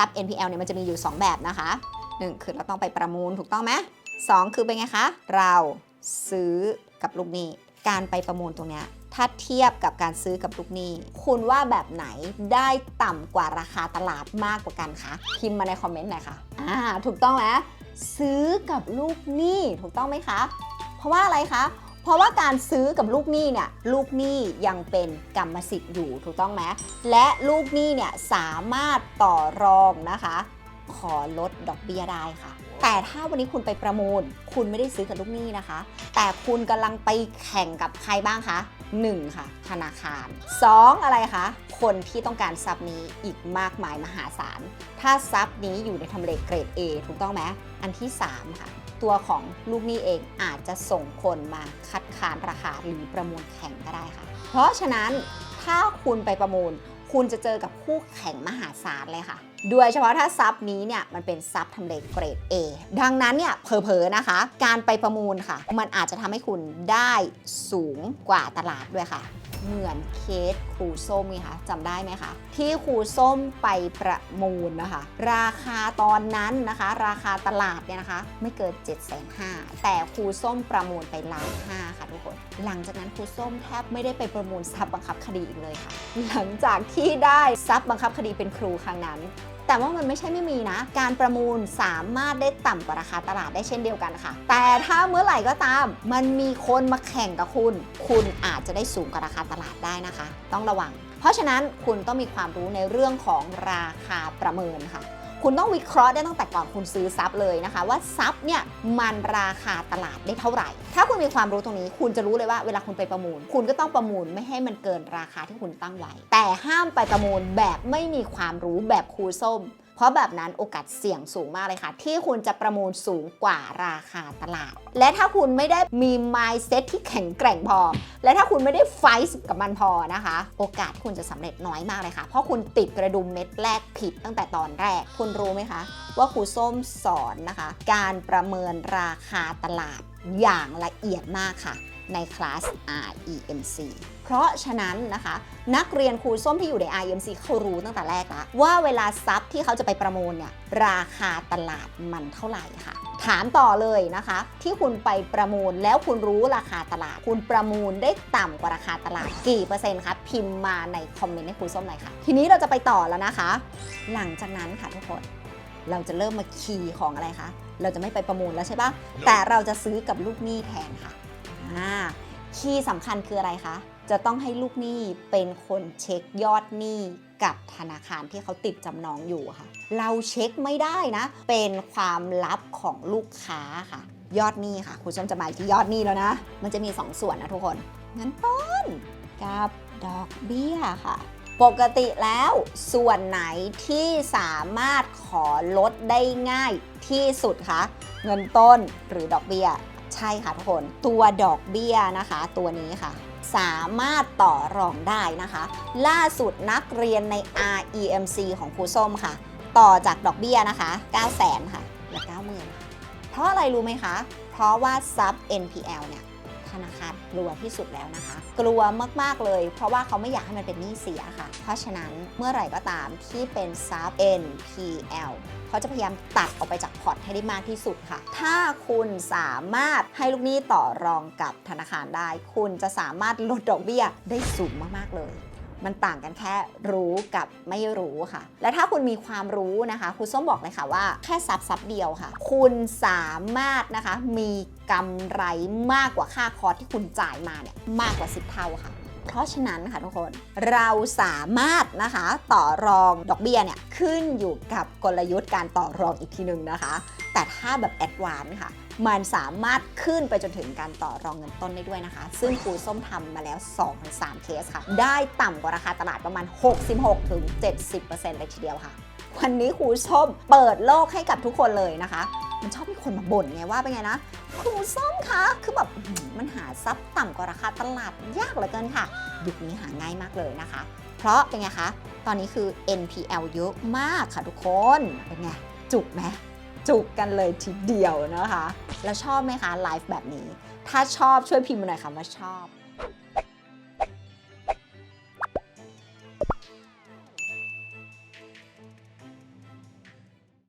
ซับ NPL เนี่ยมันจะมีอยู่ 2 แบบนะคะ 1 คือเราต้องไปประมูลถูกต้องไหมสองคือเป็นไงคะ เราซื้อกับลูกหนี้ การไปประมูลตรงเนี้ยถ้าเทียบกับการซื้อกับลูกหนี้ คุณว่าแบบไหนได้ต่ำกว่าราคาตลาดมากกว่ากันคะพิมพ์มาในคอมเมนต์หน่อยค่ะอ่าถูกต้องไหมซื้อกับลูกหนี้ถูกต้องไหมคะ เพราะว่าอะไรคะ เพราะว่าการซื้อกับลูกหนี้เนี่ยลูกหนี้ยังเป็นกรรมสิทธิ์อยู่ถูกต้องไหมและลูกหนี้เนี่ยสามารถต่อรองนะคะ ขอลดดอกเบี้ยได้ค่ะ แต่ถ้าวันนี้คุณไปประมูล คุณไม่ได้ซื้อกับลูกหนี้นะคะ แต่คุณกำลังไปแข่งกับใครบ้างคะ 1 ค่ะ ธนาคาร 2 อะไรคะ คนที่ต้องการทรัพย์นี้อีกมากมายมหาศาล ถ้าทรัพย์นี้อยู่ในทำเลเกรด A ถูกต้องไหมอันที่ 3 ค่ะ ตัวของลูกหนี้เองอาจจะส่งคนมาคัดค้านราคาหรือประมูลแข่งก็ได้ค่ะ เพราะฉะนั้นถ้าคุณไปประมูล คุณจะเจอกับคู่แข่งมหาศาลเลยค่ะ โดยเฉพาะถ้าซับนี้เนี่ยมันเป็นซับทำเลเกรด A ดังนั้นเนี่ยเผลอๆนะคะ การไปประมูลค่ะ มันอาจจะทำให้คุณได้สูงกว่าตลาดด้วยค่ะ เหมือนเคสครูส้มไงคะจำได้ไหมคะ ที่ครูส้มไปประมูลนะคะ ราคาตอนนั้นนะคะ ราคาตลาดเนี่ยนะคะ ไม่เกิน7 5 0 0 0แต่ครูส้มประมูลไปล้านห้าค่ะทุกคน หลังจากนั้นครูส้มแทบไม่ได้ไปประมูลทรัพย์บังคับคดีอีกเลยค่ะ หลังจากที่ได้ทรัพย์บังคับคดีเป็นครูครั้งนั้น แต่ว่ามันไม่ใช่ไม่มีนะ การประมูลสามารถได้ต่ำกว่าราคาตลาดได้เช่นเดียวกันค่ะ แต่ถ้าเมื่อไหร่ก็ตาม มันมีคนมาแข่งกับคุณ คุณอาจจะได้สูงกว่าราคาตลาดได้นะคะ ต้องระวัง เพราะฉะนั้นคุณต้องมีความรู้ในเรื่องของราคาประเมินค่ะ คุณต้องวิเคราะห์ได้ตั้งแต่ก่อนคุณซื้อซับเลยนะคะ ว่าซับเนี่ยมันราคาตลาดได้เท่าไหร่ ถ้าคุณมีความรู้ตรงนี้ คุณจะรู้เลยว่าเวลาคุณไปประมูล คุณก็ต้องประมูลไม่ให้มันเกินราคาที่คุณตั้งไว้ แต่ห้ามไปประมูลแบบไม่มีความรู้แบบครูส้ม เพราะแบบนั้นโอกาสเสี่ยงสูงมากเลยค่ะ ที่คุณจะประมูลสูงกว่าราคาตลาด และถ้าคุณไม่ได้มี mindset ที่แข็งแกร่งพอ และถ้าคุณไม่ได้ไฟท์กับมันพอนะคะ โอกาสที่คุณจะสำเร็จน้อยมากเลยค่ะ เพราะคุณติดกระดุมเม็ดแรกผิดตั้งแต่ตอนแรก คุณรู้ไหมคะ ว่าครูส้มสอนนะคะ การประเมินราคาตลาดอย่างละเอียดมากค่ะ ในคลาส REMC เพราะฉะนั้นนะคะ นักเรียนครูส้มที่อยู่ใน REMC เขารู้ตั้งแต่แรกแล้วว่าเวลาซับที่เขาจะไปประมูลเนี่ยราคาตลาดมันเท่าไหร่ค่ะ ถามต่อเลยนะคะ ที่คุณไปประมูลแล้วคุณรู้ราคาตลาด คุณประมูลได้ต่ำกว่าราคาตลาดกี่เปอร์เซ็นต์คะพิมพ์มาในคอมเมนต์ให้ครูส้มหน่อยค่ะทีนี้เราจะไปต่อแล้วนะคะ หลังจากนั้นค่ะทุกคนเราจะเริ่มมาคีย์ของอะไรคะ เราจะไม่ไปประมูลแล้วใช่ปะแต่เราจะซื้อกับลูกหนี้แทนค่ะ คีย์สำคัญคืออะไรคะ จะต้องให้ลูกหนี้เป็นคนเช็คยอดหนี้กับธนาคารที่เขาติดจำนองอยู่ค่ะ เราเช็คไม่ได้นะ เป็นความลับของลูกค้าค่ะ ยอดหนี้ค่ะคุณส้มจะมาที่ยอดหนี้แล้วนะ มันจะมี2ส่วนนะทุกคนเงินต้นกับดอกเบี้ยค่ะ ปกติแล้วส่วนไหนที่สามารถขอลดได้ง่ายที่สุดคะเงินต้นหรือดอกเบี้ย ใช่ค่ะทุกคนตัวดอกเบี้ยนะคะ ตัวนี้ค่ะ สามารถต่อรองได้นะคะ ล่าสุดนักเรียนใน REMC ของครูส้มค่ะ ต่อจากดอกเบี้ยนะคะ9 0 0 0 0 0ค่ะเหลือ90,000ค่ะเพราะอะไรรู้ไหมคะ เพราะว่าซับ NPL เนี่ย ธนาคารกลัวที่สุดแล้วนะคะ กลัวมากๆเลย เพราะว่าเขาไม่อยากให้มันเป็นหนี้เสียค่ะ เพราะฉะนั้นเมื่อไหร่ก็ตามที่เป็นซับ NPL เขาจะพยายามตัดออกไปจากพอร์ตให้ได้มากที่สุดค่ะ ถ้าคุณสามารถให้ลูกหนี้ต่อรองกับธนาคารได้ คุณจะสามารถลดดอกเบี้ยได้สูงมากๆเลย มันต่างกันแค่รู้กับไม่รู้ค่ะ และถ้าคุณมีความรู้นะคะคุณส้มบอกเลยค่ะว่าแค่ซับซับเดียวค่ะ คุณสามารถนะคะมีกำไรมากกว่าค่าคอร์สที่คุณจ่ายมาเนี่ยมากกว่า 10 เท่าค่ะเพราะฉะนั้นค่ะทุกคนเราสามารถนะคะต่อรองดอกเบี้ยเนี่ยขึ้นอยู่กับกลยุทธ์การต่อรองอีกทีหนึ่งนะคะ แต่ถ้าแบบแอดวานซ์ค่ะ มันสามารถขึ้นไปจนถึงการต่อรองเงินต้นได้ด้วยนะคะ ซึ่งครูส้มทำมาแล้ว 2-3 เคสค่ะ ได้ต่ำกว่าราคาตลาดประมาณ 66-70%เลยทีเดียวค่ะ วันนี้ครูส้มเปิดโลกให้กับทุกคนเลยนะคะมันชอบมีคนมาบ่นไงว่าเป็นไงนะครูส้มคะคือแบบมันหาซับต่ำกว่าราคาตลาดยากเหลือเกินค่ะยุคนี้หาง่ายมากเลยนะคะ เพราะเป็นไงคะ ตอนนี้คือ NPL เยอะมากค่ะทุกคน เป็นไง จุกไหม จุกกันเลยทีเดียวนะคะ แล้วชอบไหมคะไลฟ์แบบนี้ ถ้าชอบช่วยพิมพ์มาหน่อยค่ะว่าชอบ